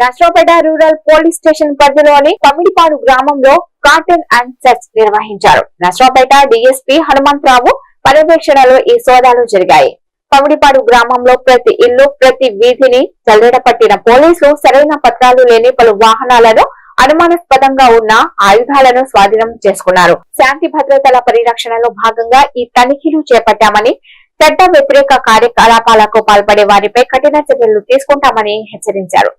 నష్టపేట rural police station పరిధిలోని తమిడిపాడు గ్రామంలో కార్టన్ and sets నిర్వహించారు. నష్టపేట డిఎస్పీ హనుమంతరావు పర్యవేక్షణలో ఈ సోదాలు జరిగాయి. పమిడిపాడు గ్రామంలో ప్రతి ఇల్లు ప్రతి వీధిని చల్లెడ పట్టిన పోలీసులు సరైన పత్రాలు లేని పలు వాహనాలను అనుమానాస్పదంగా ఉన్న ఆయుధాలను స్వాధీనం చేసుకున్నారు. శాంతి భద్రతల పరిరక్షణలో భాగంగా ఈ తనిఖీలు చేపట్టామని చట్ట వ్యతిరేక కార్యకలాపాలకు పాల్పడే వారిపై కఠిన చర్యలు తీసుకుంటామని హెచ్చరించారు.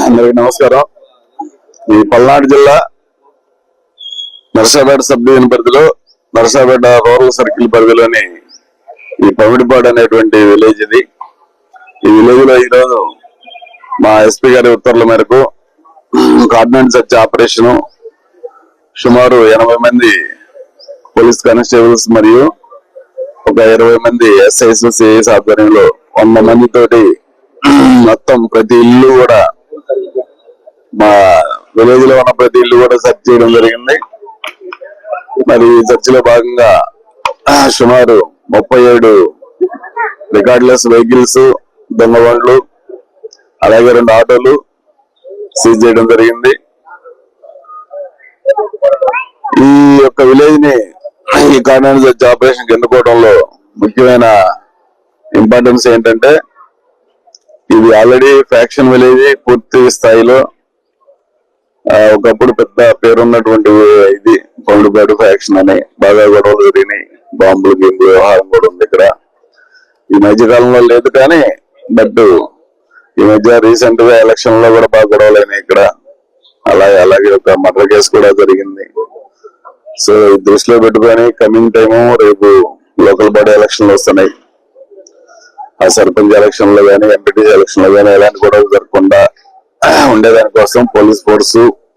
అందరికి నమస్కారం. ఈ పల్నాడు జిల్లా నరసాపేట సబ్ డివిజన్ పరిధిలో నరసాపేట రూరల్ సర్కిల్ పరిధిలోని ఈ పమిడిపాడు అనేటువంటి విలేజ్ ఇది. ఈ విలేజ్లో ఈరోజు మా ఎస్పీ గారి ఉత్తర్వుల మేరకు కార్డినెంట్ సర్చ్ ఆపరేషన్ సుమారు ఎనభై మంది పోలీస్ కానిస్టేబుల్స్ మరియు ఒక ఇరవై మంది ఎస్ఐస్ సిఐస్ ఆధ్వర్యంలో వంద మంది తోటి మొత్తం ప్రతి ఇల్లు కూడా మా విలేజ్లో ఉన్న ప్రతి ఇల్లు కూడా సెర్చ్ చేయడం జరిగింది. మరి సెర్చ్లో భాగంగా సుమారు ముప్పై ఏడు రికార్డ్లెస్ వెహికల్స్ దొంగ బండ్లు అలాగే రెండు ఆటోలు సీజ్ చేయడం జరిగింది. ఈ యొక్క విలేజ్ని ఈ కార్డినెన్స్ ఆపరేషన్ ఎన్నుకోవడంలో ముఖ్యమైన ఇంపార్టెన్స్ ఏంటంటే ఇది ఆల్రెడీ ఫ్యాక్షన్ విలేజ్ పూర్తి స్థాయిలో ఒకప్పుడు పెద్ద పేరున్నటువంటి ఇది పండుపాడు ఫ్యాక్షన్ అని బాగా గొడవలు జరిగినాయి. బాంబులు గింబు వ్యవహారం కూడా ఉంది ఇక్కడ. ఈ మధ్య కాలంలో లేదు కానీ బట్ ఈ మధ్య రీసెంట్గా ఎలక్షన్లో కూడా బాగా గొడవలు అయినాయి ఇక్కడ. అలాగే అలాగే ఒక మర్డర్ కేసు కూడా జరిగింది. సో దృష్టిలో పెట్టుకొని కమింగ్ టైము రేపు లోకల్ బాడీ ఎలక్షన్లు వస్తున్నాయి. సర్పంచ్ ఎలక్షన్లో గానీ ఎంపీటీ ఎలక్షన్లో గానీ ఎలాంటి గొడవలు జరగకుండా ఉండేదానికోసం పోలీస్ ఫోర్సు